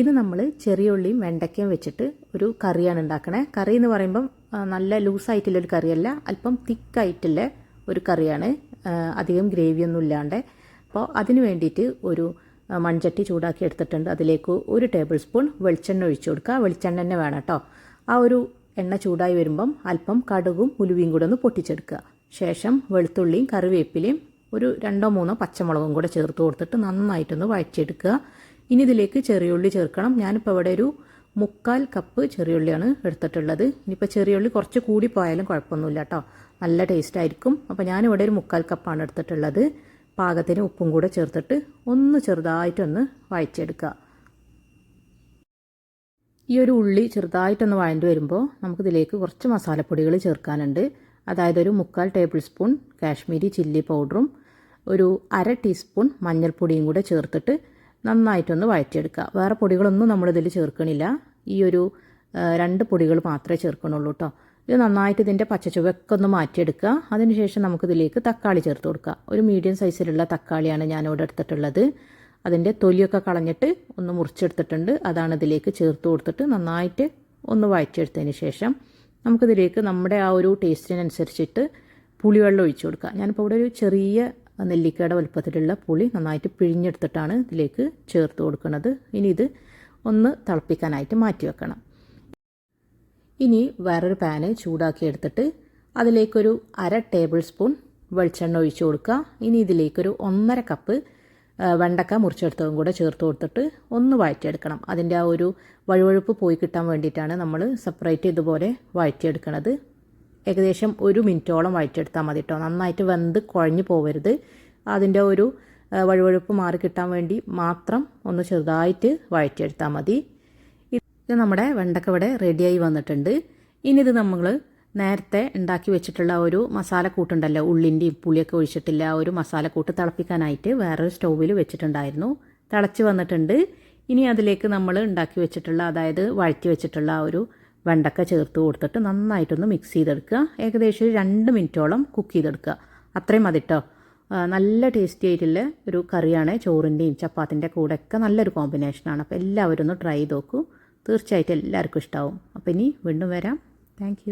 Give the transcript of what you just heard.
ഇത് നമ്മൾ ചെറിയ ഉള്ളിയും വെണ്ടയ്ക്കയും വെച്ചിട്ട് ഒരു കറിയാണ് ഉണ്ടാക്കണേ. കറി എന്ന് പറയുമ്പം നല്ല ലൂസായിട്ടുള്ള ഒരു കറിയല്ല അല്പം തിക്കായിട്ടുള്ള ഒരു കറിയാണ്. അധികം ഗ്രേവിയൊന്നും ഇല്ലാണ്ട്. അപ്പോൾ അതിന് വേണ്ടിയിട്ട് ഒരു മൺചട്ടി ചൂടാക്കി എടുത്തിട്ടുണ്ട്. അതിലേക്ക് ഒരു ടേബിൾ സ്പൂൺ വെളിച്ചെണ്ണ ഒഴിച്ചു കൊടുക്കുക. വെളിച്ചെണ്ണ തന്നെ വേണം കേട്ടോ. ആ ഒരു എണ്ണ ചൂടായി വരുമ്പം അല്പം കടുകും ഉലുവയും കൂടെ ഒന്ന് പൊട്ടിച്ചെടുക്കുക. ശേഷം വെളുത്തുള്ളിയും കറിവേപ്പിലയും ഒരു രണ്ടോ മൂന്നോ പച്ചമുളകും കൂടെ ചേർത്ത് കൊടുത്തിട്ട് നന്നായിട്ടൊന്ന് വഴറ്റിയെടുക്കുക. ഇനി ഇതിലേക്ക് ചെറിയുള്ളി ചേർക്കണം. ഞാനിപ്പോൾ അവിടെ ഒരു മുക്കാൽ കപ്പ് ചെറിയുള്ളിയാണ് എടുത്തിട്ടുള്ളത്. ഇനിയിപ്പോൾ ചെറിയുള്ളി കുറച്ച് കൂടി പോയാലും കുഴപ്പമൊന്നുമില്ല കേട്ടോ. നല്ല ടേസ്റ്റ് ആയിരിക്കും. അപ്പോൾ ഞാനിവിടെ ഒരു മുക്കാൽ കപ്പാണ് എടുത്തിട്ടുള്ളത്. പാകത്തിന് ഉപ്പും കൂടെ ചേർത്തിട്ട് ഒന്ന് ചെറുതായിട്ടൊന്ന് വായിച്ചെടുക്കുക ഈ ഒരു ഉള്ളി ചെറുതായിട്ടൊന്ന് വഴണ്ട് വരുമ്പോൾ നമുക്കിതിലേക്ക് കുറച്ച് മസാലപ്പൊടികൾ ചേർക്കാനുണ്ട്. അതായത് ഒരു മുക്കാൽ ടേബിൾ സ്പൂൺ കാശ്മീരി ചില്ലി പൗഡറും ഒരു അര ടീസ്പൂൺ മഞ്ഞൾപ്പൊടിയും കൂടെ ചേർത്തിട്ട് നന്നായിട്ടൊന്ന് വഴറ്റിയെടുക്കുക. വേറെ പൊടികളൊന്നും നമ്മളിതിൽ ചേർക്കണില്ല. ഈ ഒരു രണ്ട് പൊടികൾ മാത്രമേ ചേർക്കണുള്ളൂ കേട്ടോ ഇത് നന്നായിട്ട് ഇതിന്റെ പച്ചച്ചുവയൊക്കെ ഒന്ന് മാറ്റിയെടുക്കുക. അതിനുശേഷം നമുക്കിതിലേക്ക് തക്കാളി ചേർത്ത് കൊടുക്കുക. ഒരു മീഡിയം സൈസിലുള്ള തക്കാളിയാണ് ഞാൻ ഞാനിവിടെ എടുത്തിട്ടുള്ളത്. അതിന്റെ തൊലിയൊക്കെ കളഞ്ഞിട്ട് ഒന്ന് മുറിച്ചെടുത്തിട്ടുണ്ട്. അതാണ് ഇതിലേക്ക് ചേർത്ത് കൊടുത്തിട്ട് നന്നായിട്ട് ഒന്ന് വഴറ്റിയെടുത്തതിന് ശേഷം നമുക്കിതിലേക്ക് നമ്മുടെ ആ ഒരു ടേസ്റ്റിനനുസരിച്ചിട്ട് പുളിവെള്ളം ഒഴിച്ചു കൊടുക്കുക. ഞാനിപ്പോൾ ഇവിടെ ഒരു ചെറിയ നെല്ലിക്കയുടെ വലുപ്പത്തിലുള്ള പുളി നന്നായിട്ട് പിഴിഞ്ഞെടുത്തിട്ടാണ് ഇതിലേക്ക് ചേർത്ത് കൊടുക്കുന്നത്. ഇനി ഇത് ഒന്ന് തിളപ്പിക്കാനായിട്ട് മാറ്റി വെക്കണം. ഇനി വേറൊരു പാന് ചൂടാക്കി എടുത്തിട്ട് അതിലേക്കൊരു അര ടേബിൾ സ്പൂൺ വെളിച്ചെണ്ണ ഒഴിച്ച് കൊടുക്കുക. ഇനി ഇതിലേക്കൊരു ഒന്നര കപ്പ് വെണ്ടക്ക മുറിച്ചെടുത്തതും കൂടെ ചേർത്ത് കൊടുത്തിട്ട് ഒന്ന് വഴറ്റിയെടുക്കണം. അതിന്റെ ആ ഒരു വഴുവഴുപ്പ് പോയി കിട്ടാൻ വേണ്ടിയിട്ടാണ് നമ്മൾ സെപ്പറേറ്റ് ഇതുപോലെ വഴറ്റിയെടുക്കണത്. ഏകദേശം ഒരു മിനിറ്റോളം വഴറ്റിയെടുത്താൽ മതി കേട്ടോ. നന്നായിട്ട് വെന്ത് കുഴഞ്ഞു പോവരുത്. അതിന്റെ ഒരു വഴുവഴുപ്പ് മാറി കിട്ടാൻ വേണ്ടി മാത്രം ഒന്ന് ചെറുതായിട്ട് വഴറ്റിയെടുത്താൽ മതി. ഇത് നമ്മുടെ വെണ്ടക്ക ഇവിടെ റെഡിയായി വന്നിട്ടുണ്ട്. ഇനി ഇത് നമ്മൾ നേരത്തെ ഉണ്ടാക്കി വെച്ചിട്ടുള്ള ഒരു മസാലക്കൂട്ടുണ്ടല്ലോ ഉള്ളിന്റെയും പുളിയൊക്കെ ഒഴിച്ചിട്ടില്ല ആ ഒരു മസാലക്കൂട്ട് തിളപ്പിക്കാനായിട്ട് വേറൊരു സ്റ്റൗവിൽ വെച്ചിട്ടുണ്ടായിരുന്നു. തിളച്ച് വന്നിട്ടുണ്ട്. ഇനി അതിലേക്ക് നമ്മൾ ഉണ്ടാക്കി വെച്ചിട്ടുള്ള അതായത് വഴറ്റി വെച്ചിട്ടുള്ള ഒരു വെണ്ടക്ക ചേർത്ത് കൊടുത്തിട്ട് നന്നായിട്ടൊന്ന് മിക്സ് ചെയ്തെടുക്കുക. ഏകദേശം ഒരു രണ്ട് മിനിറ്റോളം കുക്ക് ചെയ്തെടുക്കുക. അത്രയും മതി കേട്ടോ നല്ല ടേസ്റ്റി ആയിട്ടുള്ള ഒരു കറിയാണ് ചോറിന്റെയും ചപ്പാത്തിന്റെ കൂടെ ഒക്കെ നല്ലൊരു കോമ്പിനേഷനാണ് അപ്പോൾ എല്ലാവരും ഒന്ന് ട്രൈ ചെയ്ത് നോക്കൂ. തീർച്ചയായിട്ടും എല്ലാവർക്കും ഇഷ്ടമാവും അപ്പോൾ ഇനി വീണ്ടും വരാം. താങ്ക്